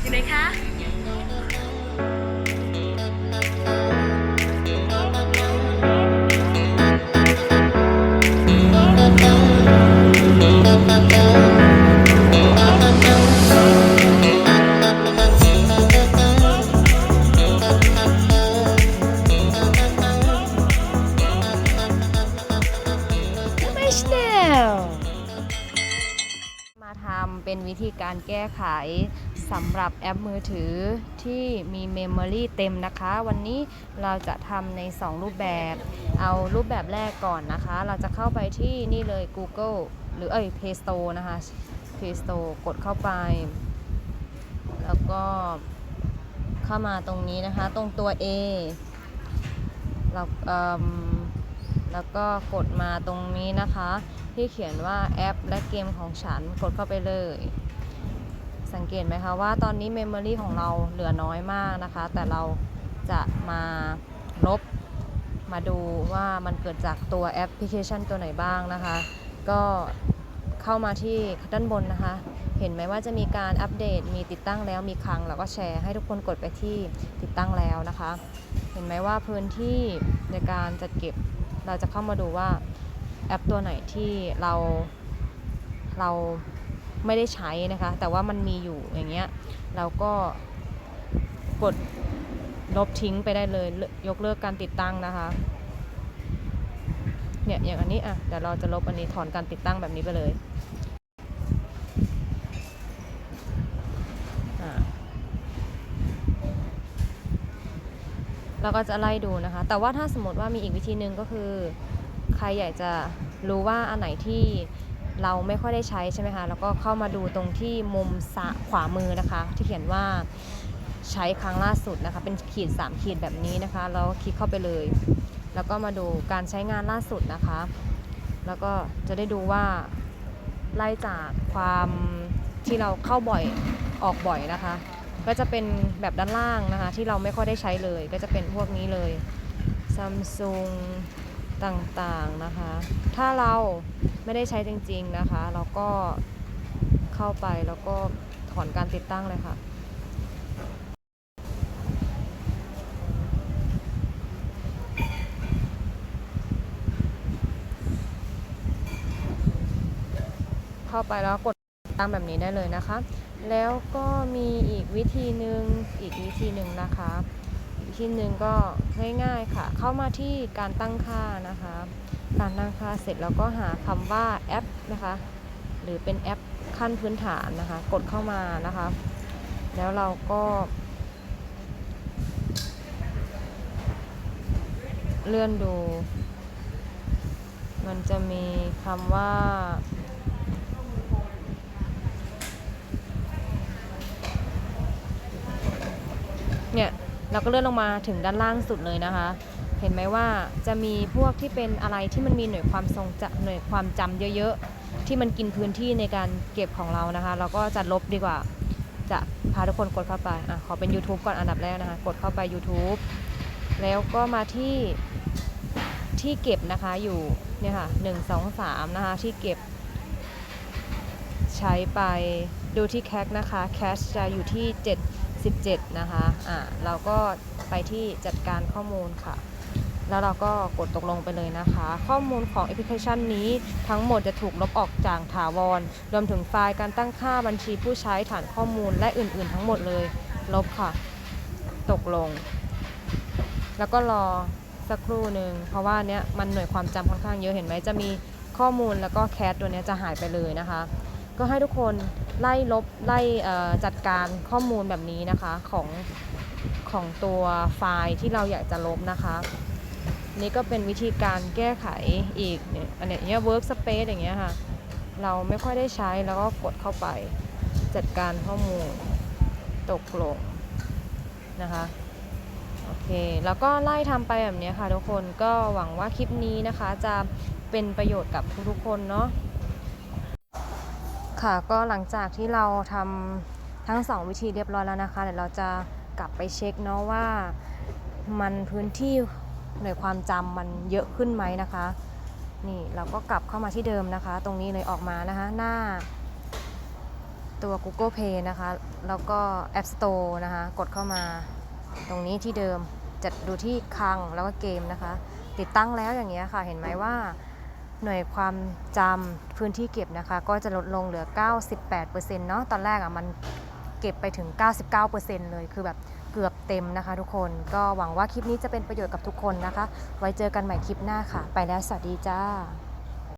อยู่ไหนคะไม่ใช่มาทำเป็นวิธีการแก้ไข สำหรับแอปมือถือที่มีเมมโมรีเต็มนะคะ วันนี้เราจะทำใน 2 รูปแบบ เอารูปแบบแรกก่อนนะคะ เราจะเข้าไปที่นี่เลย Google หรือเอ้ย Play Store นะคะ Play Store กดเข้าไป แล้วก็เข้ามาตรงนี้นะคะ ตรงตัว A เราเอิ่มแล้วก็กดมาตรงนี้นะคะ ที่เขียนว่าแอปและเกมของฉันกดเข้าไปเลย สังเกตไหมคะว่าตอนนี้เมมโมรีของเราเหลือน้อยมากนะคะ แต่เราจะมาลบมาดูว่ามันเกิดจากตัวแอปพลิเคชันตัวไหนบ้างนะคะ ก็เข้ามาที่ด้านบนนะคะ เห็นไหมว่าจะมีการอัปเดต มีติดตั้งแล้วมีครั้งแล้วก็แชร์ให้ทุกคนกดไปที่ติดตั้งแล้วนะคะ เห็นไหมว่าพื้นที่ในการจัดเก็บเราจะเข้ามาดูว่าแอปตัวไหนที่เราเรา ไม่ได้ใช้นะคะ แต่ว่ามันมีอยู่อย่างเงี้ยเราก็กดลบทิ้งไปได้เลยยกเลิกการติดตั้งนะคะเนี่ยอย่างอันนี้อะเดี๋ยวเราจะลบอันนี้ถอนการติดตั้งแบบนี้ไปเลยเราก็จะไล่ดูนะคะ แต่ว่าถ้าสมมติว่ามีอีกวิธีหนึ่งก็คือ ใครอยากจะรู้ว่าอันไหนที่ เราไม่ค่อยได้ใช้ใช่ไหมคะแล้วก็เข้ามาดูตรงที่มุมซ้ายขวามือนะคะ ที่เขียนว่าใช้ครั้งล่าสุดนะคะ เป็นขีด 3 ขีดแบบนี้นะคะแล้วคลิกเข้าไปเลย แล้วก็มาดูการใช้งานล่าสุดนะคะ แล้วก็จะได้ดูว่าไล่จากความที่เราเข้าบ่อยออกบ่อยนะคะ ก็จะเป็นแบบด้านล่างนะคะ ที่เราไม่ค่อยได้ใช้เลย ก็จะเป็นพวกนี้เลย Samsung ต่างๆนะคะ ถ้าเราไม่ได้ใช้จริง ๆนะคะ เราก็เข้าไปแล้วก็ถอนการติดตั้งเลยค่ะเข้าไปแล้วกดตามแบบนี้ได้เลยนะคะ แล้วก็มีอีกวิธีหนึ่งอีกวิธีหนึ่งนะคะ อีกวิธีหนึ่งก็ง่ายๆค่ะ เข้ามาที่การตั้งค่านะคะ การตั้งค่าเสร็จแล้วก็หาคำว่าแอปนะคะ หรือเป็นแอปขั้นพื้นฐานนะคะ กดเข้ามานะคะ แล้วเราก็เลื่อนดู มันจะมีคำว่า เนี่ย เราก็เลื่อนลงมาถึงด้านล่างสุดเลยนะคะ เห็นไหมว่าจะมีพวกที่เป็นอะไรที่มันมีหน่วยความทรงจำหน่วยความจำเยอะๆ ที่มันกินพื้นที่ในการเก็บของเรานะคะ เราก็จะลบดีกว่า จะพาทุกคนกดเข้าไปอะขอเป็น YouTube ก่อนอันดับแรกนะคะ กดเข้าไป YouTube แล้วก็มาที่ที่เก็บนะคะอยู่เนี่ยค่ะหนึ่งสองสามนะคะที่เก็บ ใช้ไปดูที่แคชนะคะแคชจะอยู่ที่7 17 นะคะอ่าเราก็ไปที่จัดการข้อมูลค่ะ แล้วเราก็กดตกลงไปเลยนะคะ ข้อมูลของแอปพลิเคชันนี้ทั้งหมดจะถูกลบออกจากถาวร รวมถึงไฟล์การตั้งค่าบัญชีผู้ใช้ฐานข้อมูลและอื่นๆ ทั้งหมดเลย ลบค่ะ ตกลง แล้วก็รอสักครู่หนึ่งเพราะว่าเนี้ยมันหน่วยความจำค่อนข้างเยอะเห็นไหมจะมีข้อมูลแล้วก็แคสตัวเนี้ยจะหายไปเลยนะคะ ก็ให้ทุกคนไล่ลบไล่จัดการข้อมูลแบบนี้นะคะของของตัวไฟล์ที่เราอยากจะลบนะคะ นี่ก็เป็นวิธีการแก้ไขอีกเนี่ยอันเนี้ย workspace อย่างเงี้ยค่ะ เราไม่ค่อยได้ใช้แล้วก็กดเข้าไปจัดการข้อมูลตกลงนะคะโอเค แล้วก็ไล่ทำไปแบบนี้ค่ะทุกคนก็หวังว่าคลิปนี้นะคะจะเป็นประโยชน์กับทุกๆคนเนาะ ค่ะก็หลังจากที่เราทำทั้ง 2 วิธีเรียบร้อยแล้วนะคะเดี๋ยวเราจะกลับไปเช็คเนาะว่ามันพื้นที่หน่วยความจำมันเยอะขึ้นไหมนะคะ นี่เราก็กลับเข้ามาที่เดิมนะคะ ตรงนี้เลยออกมานะคะ หน้า ตัว Google Play นะคะ แล้วก็ App Store นะคะ กดเข้ามาตรงนี้ที่เดิมจะดูที่คลังแล้วก็เกมนะคะ ติดตั้งแล้วอย่างเงี้ยค่ะ เห็นไหมว่า หน่วยความจำพื้นที่เก็บนะคะ ก็จะลดลงเหลือ 98%เนาะตอนแรกอะมันเก็บไปถึง 99%เลยคือแบบเกือบเต็มนะคะทุกคนก็หวังว่าคลิปนี้จะเป็นประโยชน์กับทุกคนนะคะ ไว้เจอกันใหม่คลิปหน้าค่ะ ไปแล้วสวัสดีจ้า